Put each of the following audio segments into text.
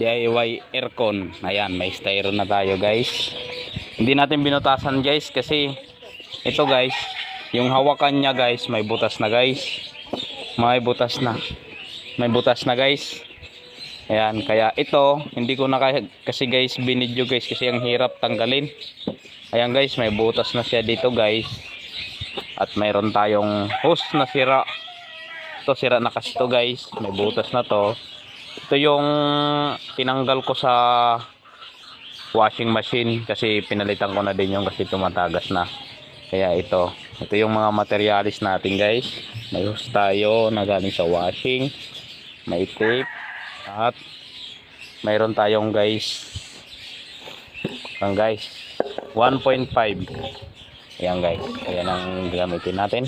DIY aircon. Ayan, may styro na tayo guys. Hindi natin binutasan guys kasi ito guys, yung hawakan niya guys, may butas na guys. May butas na. May butas na guys. Ayan, kaya ito, hindi ko na kasi guys binidyo guys kasi ang hirap tanggalin. Ayan guys, may butas na siya dito guys. At mayroon tayong hose na sira. Ito sira na kasi to guys. May butas na to. Ito yung tinanggal ko sa washing machine kasi pinalitan ko na din yung kasi tumatagas na. Kaya ito, ito yung mga materialis natin guys. May hose tayo na galing sa washing. May tape at mayroon tayong guys. Ang guys, 1.5. Ayan guys, ayan ang gamitin natin.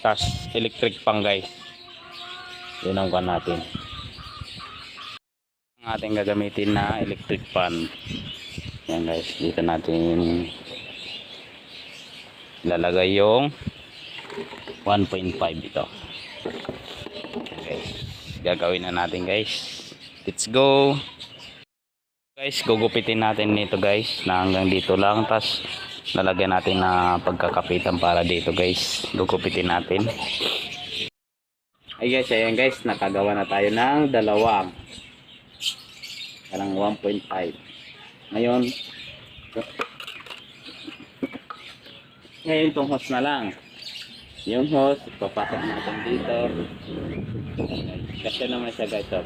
Tapos electric pang guys. Yun ang natin. Ang ating gagamitin na electric fan. Ayan guys, dito natin lalagay yung 1.5 ito. Guys, gagawin na natin guys. Let's go! Guys, gugupitin natin nito guys na hanggang dito lang. Tapos lalagyan natin na pagkakapitan para dito guys. Gugupitin natin. Ay guys, ayan guys, nakagawa na tayo ng dalawang. Parang 1.5. Ngayon, ngayon itong hose na lang. Yung hose, papasok natin dito. Kasi naman siya guys, so,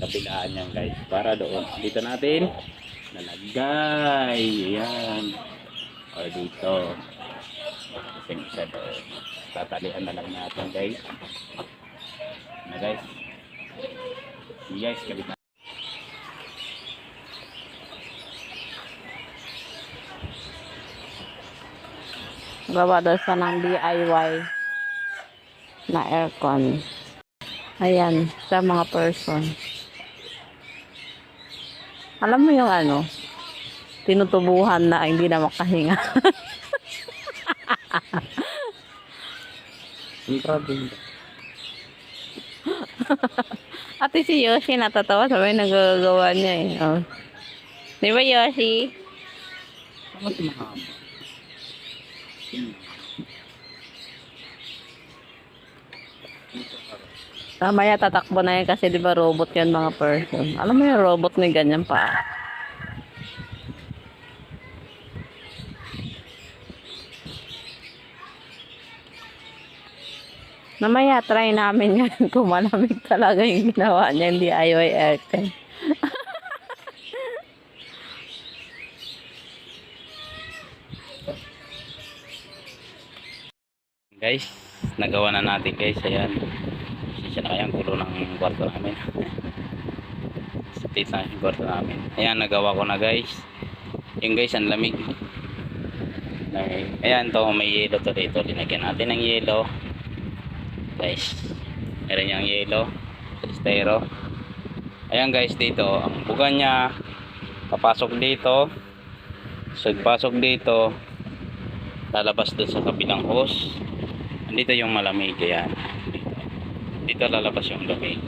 kabilaan yan guys. Para doon. Dito natin. Nalagay. Ayan. Or dito. Kasi isa doon. Tatalian na lang natin guys guys guys kabit na Gawa daw siya ng DIY na aircon. Ayan, sa mga person. Alam mo yung ano, tinutubuhan na hindi na makahinga. Ate si Yoshi natatawa sabay nagagawa niya eh. Oh. Di ba Yoshi? mas mahaba Mamaya tatakbo na yan kasi di ba robot yan mga person. Alam mo yung robot may ganyan pa. Mamaya try namin yan. Kung malamig talaga yung ginawa niya, hindi DIY aircon. guys nagawa na natin guys. Ayan. Siya na kayang gulo ng kwarto namin. Split na yung kwarto namin. Ayan nagawa ko na guys. Yung guys ang lamig. Ay- ayan to may yelo to dito. Linagyan natin ng yelo guys meron niyang yelo styro ayan guys dito ang buga niya papasok dito so pasok dito lalabas doon sa kabilang hose Andito yung malamig yan. Dito. Dito lalabas yung lamig.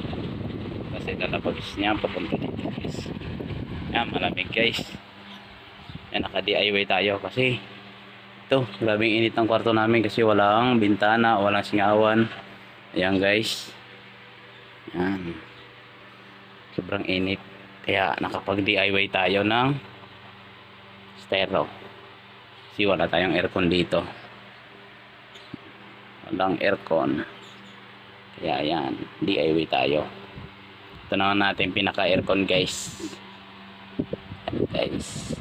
Kasi lalabas niya papunta dito guys. Yan malamig guys. Yan naka DIY tayo kasi ito grabing init ng kwarto namin kasi walang bintana, walang singawan. Ayan guys. Yan. Sobrang init. Kaya nakapag DIY tayo ng stereo. Kasi wala tayong aircon dito walang aircon kaya yan DIY tayo ito naman natin pinaka aircon guys Yan, guys